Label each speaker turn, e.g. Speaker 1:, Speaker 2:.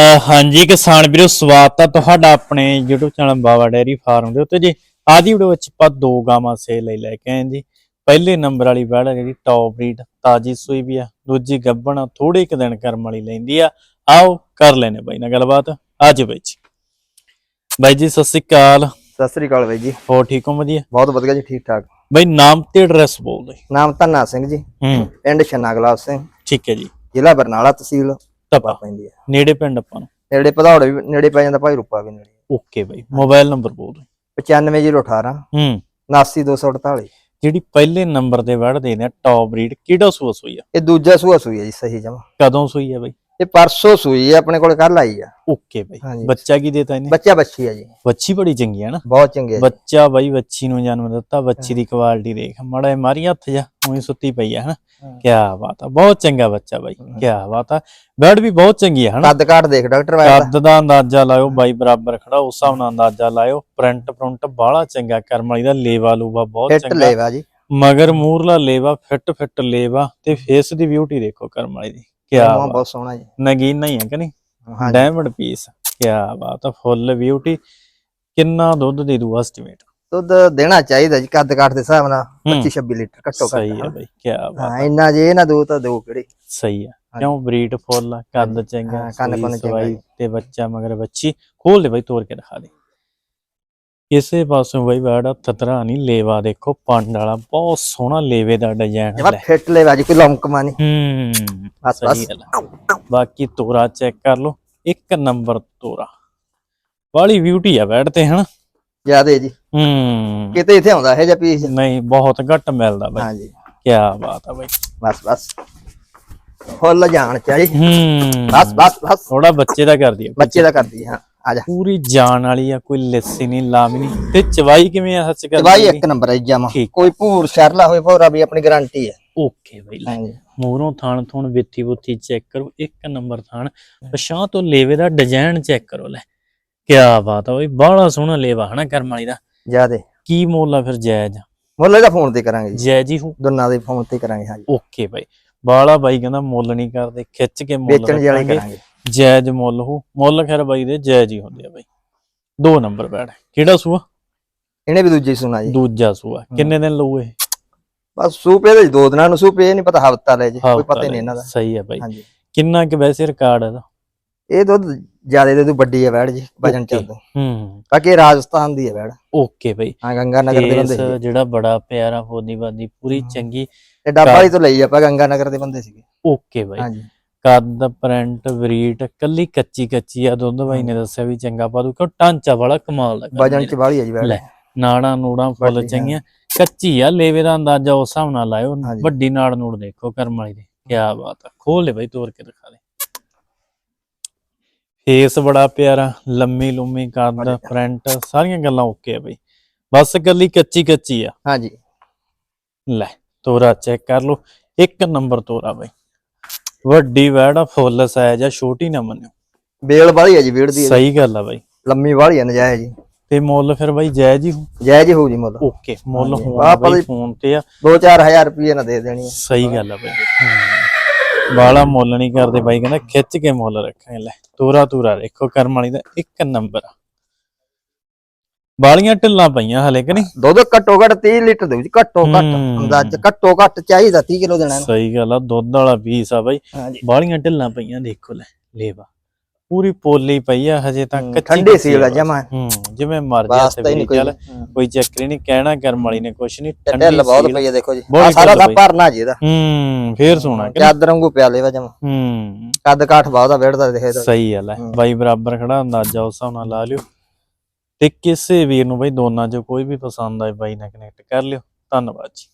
Speaker 1: ਹਾਂਜੀ ਕਿਸਾਨ ਵੀਰੋ ਸਵਾਗਤ ਹੈ ਤੁਹਾਡਾ ਆਪਣੇ YouTube channel Bawa dairy farm ਦੇ ਉੱਤੇ ਜੀ। ਅੱਜ ਦੀ ਵੀਡੀਓ ਵਿੱਚ ਆਪਾਂ ਦੋ ਗਾਵਾਂ ਸੇਲ ਲਈ ਲੈ ਕੇ ਆਏ ਜੀ। ਪਹਿਲੇ ਨੰਬਰ ਵਾਲੀ ਵੈੜ ਹੈ ਜਿਹੜੀ ਟੌਪ ਬਰੀਡ ਤਾਜੀ ਸੂਈ ਵੀ ਆ ਦੂਜੀ ਗੱਬਣ ਥੋੜੇ ਕੁ ਦਿਨ ਕਰਮ ਵਾਲੀ ਲੈਂਦੀ ਆ। ਆਓ ਕਰ ਲੈਨੇ ਬਾਈ ਨਾਲ ਗੱਲਬਾਤ। ਅੱਜ ਬਾਈ ਜੀ। ਬਾਈ ਜੀ ਸਤਿ ਸ੍ਰੀ ਅਕਾਲ।
Speaker 2: ਸਤਿ ਸ੍ਰੀ ਅਕਾਲ ਬਾਈ ਜੀ।
Speaker 1: ਹੋਰ ਠੀਕ ਹੋ ਵਧੀਆ?
Speaker 2: ਬਹੁਤ ਵਧੀਆ ਜੀ ਠੀਕ ਠਾਕ।
Speaker 1: ਬਾਈ ਨਾਮ ਤੇ ਐਡਰੈਸ ਬੋਲ ਦੇ
Speaker 2: ਨਾਮ ਧੰਨਾ ਸਿੰਘ ਜੀ।
Speaker 1: ਹੂੰ।
Speaker 2: ਪਿੰਡ ਛੰਨਾ ਗੁਲਾਬ ਸਿੰਘ।
Speaker 1: ਠੀਕ ਹੈ ਜੀ।
Speaker 2: ਜ਼ਿਲ੍ਹਾ ਬਰਨਾਲਾ ਤਹਿਸੀਲ।
Speaker 1: ਤਪਾ
Speaker 2: ਪੈਂਦੀ ਹੈ।
Speaker 1: ਨੇੜੇ ਪਿੰਡ ਆਪਾਂ ਨੂੰ।
Speaker 2: ਨੇੜੇ ਪਧੌੜ ਵੀ ਨੇੜੇ ਪੈ ਜਾਂਦਾ ਭਾਈ ਰੂਪਾ ਵੀ ਨੇੜੇ।
Speaker 1: ਓਕੇ ਬਾਈ ਮੋਬਾਈਲ ਨੰਬਰ ਬੋਲ ਦੇ
Speaker 2: 95018
Speaker 1: ਹੂੰ।
Speaker 2: 79248
Speaker 1: ਜਿਹੜੀ ਪਹਿਲੇ ਨੰਬਰ ਤੇ ਵੜਦੇ ਨੇ ਟੌਪ ਬਰੀਡ ਕਿਹੜਾ ਸੂਆ ਸੂਈ ਆ?
Speaker 2: ਇਹ ਦੂਜਾ ਸੂਆ ਸੂਈ ਹੈ ਜੀ ਸਹੀ ਜਮਾ।
Speaker 1: ਕਦੋਂ ਸੂਈ ਆ ਬਾਈ?
Speaker 2: ਇਹ ਪਰਸੋਂ ਸੂਈ ਹੈ ਆਪਣੇ ਕੋਲ ਕੱਲ ਆਈ ਆ।
Speaker 1: ਓਕੇ ਬਾਈ
Speaker 2: ਹਾਂਜੀ।
Speaker 1: ਬੱਚਾ ਕੀ ਦੇਤਾ ਇਹਨੇ?
Speaker 2: ਬੱਚਾ ਬੱਚੀ ਹੈ ਜੀ।
Speaker 1: ਬੱਚੀ ਬੜੀ ਚੰਗੀ ਹੈ ਨਾ।
Speaker 2: ਬਹੁਤ ਚੰਗੇ ਆ ਜੀ।
Speaker 1: ਬੱਚਾ ਬਾਈ ਬੱਚੀ ਨੂੰ ਜਨਮ ਦਿੱਤਾ ਬੱਚੀ ਦੀ ਕੁਆਲਿਟੀ ਦੇਖ ਮੜਾ ਮਾਰੀ ਹੱਥ ਜਾ ਉਹੀ ਸੁੱਤੀ ਪਈ ਆ ਹਨਾ।
Speaker 2: ਹਾਂ।
Speaker 1: ਕੀ ਬਾਤ ਆ ਬਹੁਤ ਚੰਗਾ ਬੱਚਾ ਬਾਈ ਕੀ ਬਾਤ ਆ। ਬੈਡ ਵੀ ਬਹੁਤ ਚੰਗੀ ਆ ਹਨਾ।
Speaker 2: ਕੱਦ ਕਾਠ ਦੇਖ ਡਾਕਟਰ ਵਾਇਰ ਦਾ
Speaker 1: ਕੱਦ ਦਾ ਅੰਦਾਜ਼ਾ ਲਾਇਓ ਬਾਈ ਬਰਾਬਰ ਖੜਾ ਉਸ ਹਿਸਾਬ ਨਾਲ ਅੰਦਾਜ਼ਾ ਲਾਇਓ। ਪ੍ਰਿੰਟ ਪ੍ਰਿੰਟ ਬਾਹਲਾ ਚੰਗਾ ਕਰਮ ਵਾਲੀ ਦਾ ਲੇਵਾ ਲੂਵਾ ਬਹੁਤ
Speaker 2: ਫਿੱਟ
Speaker 1: ਚੰਗਾ।
Speaker 2: ਲੈਵਾ ਜੀ।
Speaker 1: ਮਗਰ ਮੂਰਲਾ ਲੇਵਾ ਫਿੱਟ ਫਿੱਟ ਲੇਵਾ ਤੇ ਫੇਸ ਦੀ ਬਿਊਟੀ ਦੇਖੋ ਕਰਮ ਵਾਲੀ ਦੀ। ਕੀ
Speaker 2: ਮੂੰਹ ਬਹੁਤ ਸੋਹਣਾ ਜੀ।
Speaker 1: ਨਗੀਨ ਨਹੀਂ ਹੈ ਕਿ ਨਹੀਂ? ਡਾਇਮੰਡ ਪੀਸ ਕੀ ਬਾਤ ਆ ਫੁੱਲ ਬਿਊਟੀ ਕਿੰਨਾ ਦੁੱਧ ਦੇ ਦੂ ਐਸਟੀਮੇਟ
Speaker 2: ਦੁੱਧ ਦੇਣਾ ਚਾਹੀਦਾ ਜੀ ਕੱਦ ਕਾਠ ਦੇ ਹਿਸਾਬ ਨਾਲ 25 26 ਲੀਟਰ ਘੱਟੋ ਘੱਟ।
Speaker 1: ਸਹੀ ਹੈ ਬਈ ਕੀ ਬਾਤ
Speaker 2: ਹਾਂ ਇੰਨਾ ਜੇ ਨਾ ਦੋ ਤਾਂ ਦੋ ਕਿਹੜੇ।
Speaker 1: ਸਹੀ ਆ ਕਿਉਂ? ਬਰੀਡ ਫੁੱਲ ਕੱਦ ਚੰਗਾ
Speaker 2: ਹਾਂ, ਕੰਨ ਕੁੰਨ ਚੰਗਾ।
Speaker 1: ਤੇ ਬੱਚਾ ਮਗਰ ਬੱਚੀ। ਖੋਲ ਦੇ ਬਈ ਤੋੜ ਕੇ ਦਿਖਾ ਦੇ। ਕਿਸੇ ਪਾਸੋਂ ਬਈ ਬਾੜਾ ਥਤਰਾ ਨਹੀਂ ਲੇਵਾ ਦੇਖੋ ਪੰਡ ਵਾਲਾ ਬਹੁਤ ਸੋਹਣਾ ਲੇਵੇ ਦਾ ਡਿਜ਼ਾਈਨ ਹੈ
Speaker 2: ਫਿੱਟ ਲੈਵਾ ਜੀ ਕੋਈ ਲੰਕਮਾ ਨਹੀਂ
Speaker 1: ਹੂੰ
Speaker 2: ਬਸ ਬਸ।
Speaker 1: ਬਾਕੀ ਤੋਰਾ ਚੈੱਕ ਕਰ ਲਓ ਇੱਕ ਨੰਬਰ ਤੋਰਾ। ਵਾਲੀ ਬਿਊਟੀ ਆ ਬੈਠ ਤੇ ਹਨਾ?
Speaker 2: ਜਿਆਦੇ ਜੀ।
Speaker 1: ਹੂੰ।
Speaker 2: ਕਿਤੇ ਇੱਥੇ ਆਉਂਦਾ ਇਹ ਜਿਹਾ ਪੀਸ
Speaker 1: ਨਹੀਂ ਬਹੁਤ ਘੱਟ ਮਿਲਦਾ ਬਈ।
Speaker 2: ਹਾਂਜੀ।
Speaker 1: ਕੀ ਬਾਤ ਆ ਬਈ।
Speaker 2: ਬਸ ਬਸ। ਫੁੱਲ ਜਾਣ ਚਾਹੀ
Speaker 1: ਹੂੰ।
Speaker 2: ਬਸ ਬਸ ਬਸ।
Speaker 1: ਥੋੜਾ ਬੱਚੇ ਦਾ ਕਰਦੀ
Speaker 2: ਬੱਚੇ ਦਾ ਕਰਦੀ ਹਾਂ। ਆ ਜਾ।
Speaker 1: ਪੂਰੀ ਜਾਨ ਵਾਲੀ ਆ ਕੋਈ ਲੱਸੀ ਨਹੀਂ ਲਾਮੀ ਨਹੀਂ ਤੇ ਚਵਾਈ ਕਿਵੇਂ ਆ ਸੱਚ ਕਰ
Speaker 2: ਦਵਾਈ ਇੱਕ ਨੰਬਰ ਹੈ ਜਮਾ। ਕੋਈ ਭੂਰ ਸ਼ਰਲਾ ਹੋਏ ਭੋਰਾ ਵੀ ਆਪਣੀ ਗਾਰੰਟੀ ਹੈ
Speaker 1: ਓਕੇ ਬਈ ਲੈ। ਮੂਹਰੋਂ ਥਾਣ ਥੁਣ ਵਿੱਥੀ ਬੁੱਥੀ ਚੈੱਕ ਕਰੋ ਇੱਕ ਨੰਬਰ ਥਾਣ। ਪਛਾਂ ਤੋਂ ਲੇਵੇ ਦਾ ਡਿਜ਼ਾਈਨ ਚੈੱਕ ਕਰੋ ਲੈ। ਕੀ ਬਾਤ ਆ ਬਈ ਬਾਹਲਾ ਸੋਹਣਾ ਲੇਵਾ ਹਨਾ ਕਰਮ ਵਾਲੀ ਦਾ।
Speaker 2: ਜਿਆਦੇ
Speaker 1: ਕੀ ਮੁੱਲ ਆ ਫਿਰ ਜਾਇਜ਼?
Speaker 2: ਮੁੱਲ ਇਹਦਾ ਫੋਨ ਤੇ ਕਰਾਂਗੇ ਜੀ।
Speaker 1: ਜਾਇਜ਼ ਹੀ ਹੋ
Speaker 2: ਦੋਨਾਂ ਦੇ ਫੋਨ ਤੇ ਕਰਾਂਗੇ ਹਾਂਜੀ।
Speaker 1: ਓਕੇ ਬਾਈ। ਬਾਹਲਾ ਬਾਈ ਕਹਿੰਦਾ ਮੁੱਲ ਨਹੀਂ ਕਰਦੇ ਖਿੱਚ ਕੇ ਮੁੱਲ
Speaker 2: ਵੇਚਣ ਵਾਲੇ
Speaker 1: ਰੱਖਾਂਗੇ।
Speaker 2: ਕਰਾਂਗੇ।
Speaker 1: ਜਾਇਜ਼ ਮੁੱਲ ਹੋ ਮੁੱਲ ਖੈਰ ਬਾਈ ਦੇ ਜਾਇਜ਼ ਹੀ ਹੁੰਦੇ ਆ ਬਾਈ। ਦੋ ਨੰਬਰ ਬੈਠ ਕਿਹੜਾ ਸੂਆ?
Speaker 2: ਇਹਨੇ ਵੀ ਦੂਜੀ ਸੁਣਾ ਜੀ।
Speaker 1: ਦੂਜਾ ਸੂਆ। ਕਿੰਨੇ ਦਿਨ ਲਊ ਇਹ?
Speaker 2: ਬਸ ਸੂਪੇ ਦੇ ਦੋ ਦਿਨਾਂ ਨੂੰ ਸੂਪੇ ਨਹੀਂ ਪਤਾ ਹਫਤਾ ਲੈ ਜੀ ਕੋਈ ਪਤਾ ਹੀ। ਨਹੀਂ ਇਹਨਾਂ ਦਾ।
Speaker 1: ਸਹੀ ਹੈ ਬਾਈ। ਕਿੰਨਾ ਕਿ ਵੈਸੇ ਰਿਕਾਰਡ ਇਹਦਾ?
Speaker 2: ਇਹ ਦੁੱਧ ਜਿਆਦੇ ਦੇ ਤੂੰ ਵੱਡੀ ਹੈ ਵੈੜ ਜੀ ਵਜਨ. ਚੱਲਦਾ।
Speaker 1: ਹੂੰ।
Speaker 2: ਬਾਕੀ ਰਾਜਸਥਾਨ ਦੀ ਹੈ ਵੈੜ
Speaker 1: ਓਕੇ ਬਾਈ।
Speaker 2: ਹਾਂ ਗੰਗਾ ਨਗਰ ਦੇ ਬੰਦੇ ਸੀਗੇ।
Speaker 1: ਜਿਹੜਾ ਬੜਾ ਪਿਆਰਾ ਫੋਦੀਵਾਦੀ ਪੂਰੀ ਚੰਗੀ
Speaker 2: ਇਹ ਡੱਬਾ ਹੀ ਤੋਂ ਲਈ ਆਪਾਂ ਗੰਗਾ ਨਗਰ ਦੇ ਬੰਦੇ ਸੀਗੇ।
Speaker 1: ਓਕੇ ਬਾਈ।
Speaker 2: ਹਾਂਜੀ।
Speaker 1: ਕੱਦ ਪ੍ਰਿੰਟ ਬਰੀਟ ਕੱਲੀ ਕੱਚੀ ਕੱਚੀ ਆ ਦੁੱਧ ਬਾਈ ਨੇ ਦੱਸਿਆ ਵੀ ਚੰਗਾ ਪਾ ਦੂ ਕਿਉਂ ਟਾਂਚਾ ਬੜਾ ਕਮਾਲ ਦਾ
Speaker 2: ਵਜਨ
Speaker 1: ਵਾਲੀ
Speaker 2: ਚ ਬਾਹਲੀ ਹੈ ਜੀ
Speaker 1: ਲੈ ਨਾੜਾਂ ਨੂੜਾਂ ਫੁੱਲ। ਚੰਗੀਆਂ। ਕੱਚੀ ਆ ਲੇਵੇ ਦਾ ਅੰਦਾਜ਼ਾ ਉਸ ਹਿਸਾਬ ਨਾਲ ਲਾਇਓ। ਵੱਡੀ ਨਾੜ ਨੂੜ ਦੇਖੋ ਕਰਮ ਵਾਲੀ ਦੀ। ਕੀ ਬਾਤ ਆ। ਖੋਲ ਲੈ ਬਾਈ ਤੋੜ ਕੇ ਦਿਖਾ ਦੇ। ਫੇਸ ਬੜਾ ਪਿਆਰਾ ਲੰਮੀ ਲੁੰਮੀ ਕੱਦ ਪ੍ਰਿੰਟ ਸਾਰੀਆਂ ਗੱਲਾਂ ਓਕੇ ਆ ਬਈ। ਬਸ ਕੱਲੀ ਕੱਚੀ ਕੱਚੀ ਆ।
Speaker 2: ਹਾਂਜੀ
Speaker 1: ਲੈ ਤੋਰਾ ਚੈੱਕ ਕਰ ਲਓ। ਇੱਕ ਨੰਬਰ ਤੋਰਾ ਬਈ। ਵੱਡੀ ਵੈੜ ਆ ਫੁੱਲ ਸਾਈਜ਼ ਆ ਛੋਟੀ ਨਾ ਮੰਨਿਓ।
Speaker 2: ਬੇਲ ਵਾਲੀ ਹੈ ਜੀ ਵੀੜ ਦੀ
Speaker 1: ਸਹੀ ਗੱਲ ਆ ਬਈ।
Speaker 2: ਲੰਮੀ ਵਾਲੀ ਹੈ ਨਜਾਇਜ਼ ਜੀ।
Speaker 1: ਤੇ ਮੁੱਲ ਫਿਰ ਬਈ ਜਾਇਜ਼ ਹੀ ਹੋ
Speaker 2: ਜਾਇਜ਼ ਹੀ ਜੀ ਮੁੱਲ।
Speaker 1: ਓਕੇ ਮੁੱਲ। ਹੋਣਾ ਬਈ ਫੋਨ ਤੇ ਆ।
Speaker 2: 2-4000 ਰੁਪਏ ਨਾ ਦੇ ਦੇਣੀ
Speaker 1: ਸਹੀ ਗੱਲ ਆ ਬਈ। ਬਾਲਾ ਮੁੱਲ ਨਹੀਂ ਕਰਦੇ ਬਾਈ ਕਹਿੰਦਾ ਖਿੱਚ ਕੇ ਮੁੱਲ ਰੱਖਾਂਗੇ ਲੈ। ਤੋਰਾ ਤੋਰਾ ਦੇਖੋ ਕਰਮ ਵਾਲੀ ਦਾ ਇੱਕ ਨੰਬਰ ਆ। ਬਾਲੀਆਂ ਢਿੱਲਾਂ ਪਈਆਂ ਹਲੇ ਕਿ ਨਹੀਂ?
Speaker 2: ਦੁੱਧ ਘੱਟੋ ਘੱਟ 30 ਲੀਟਰ ਦੇਊ ਜੀ ਘੱਟੋ ਘੱਟ
Speaker 1: ਹੂੰ।
Speaker 2: ਅੰਦਾਜ਼ ਘੱਟੋ ਘੱਟ ਚਾਹੀਦਾ 30 ਕਿਲੋ ਦੇਣਾ ਇਹਨੂੰ।
Speaker 1: ਸਹੀ ਗੱਲ ਆ ਦੁੱਧ ਵਾਲਾ ਪੀਸ ਆ ਬਾਈ।
Speaker 2: ਹਾਂਜੀ।
Speaker 1: ਬਾਲੀਆਂ ਢਿੱਲਾਂ ਪਈਆਂ ਦੇਖੋ ਲੈ ਲੇਵਾ। ਪੂਰੀ ਪੋਲੀ ਪਈ ਆ ਹਜੇ ਤਾਂ ਕੱਚੀ
Speaker 2: ਠੰਡੀ
Speaker 1: ਕੱਚੀ
Speaker 2: ਸੀਲ ਆ
Speaker 1: ਬਸ।
Speaker 2: ਜਮਾਂ।
Speaker 1: ਹੂੰ ਜਿਵੇਂ ਮਰ ਜਾ
Speaker 2: ਵਾਸਤਾ ਹੀ ਨਹੀਂ ਕੋਈ
Speaker 1: ਚੱਲ ਕੋਈ ਚੱਕਰ ਹੀ ਨਹੀਂ ਕਹਿਣਾ ਕਰਮ ਵਾਲੀ ਨੇ ਕੁਛ ਨਹੀਂ
Speaker 2: ਤੇ ਢਿੱਲ ਬਹੁਤ ਪਈ ਹੈ ਦੇਖੋ ਜੀ।
Speaker 1: ਬਹੁਤ
Speaker 2: ਆਹ ਸਾਰਾ
Speaker 1: ਢਿੱਲ
Speaker 2: ਦਾ
Speaker 1: ਪਈ।
Speaker 2: ਭਰਨਾ ਜੀ ਇਹਦਾ।
Speaker 1: ਹੂੰ ਫੇਰ ਸੋਣਾ ਕਿ
Speaker 2: ਚਾਦਰ ਵਾਂਗੂ ਪਿਆ ਲੈਵਾ ਜਮਾ।
Speaker 1: ਹੂੰ।
Speaker 2: ਕੱਦ ਕਾਠ ਬਹੁਤਾ ਵੇੜਦਾ ਦੇਖੇ ਤਾਂ।
Speaker 1: ਸਹੀ ਗੱਲ
Speaker 2: ਹੂੰ।
Speaker 1: ਬਾਈ ਬਰਾਬਰ ਖੜਾ ਅੰਦਾਜ਼ਾ ਉਸ ਹਿਸਾਬ ਨਾਲ ਲਾ ਲਿਓ। ਤੇ ਕਿਸੇ ਵੀਰ ਨੂੰ ਬਈ ਦੋਨਾਂ ਚੋਂ ਕੋਈ ਵੀ ਪਸੰਦ ਆਏ ਬਾਈ ਨਾਲ ਕਨੈਕਟ ਕਰ ਲਿਓ। ਧੰਨਵਾਦ ਜੀ।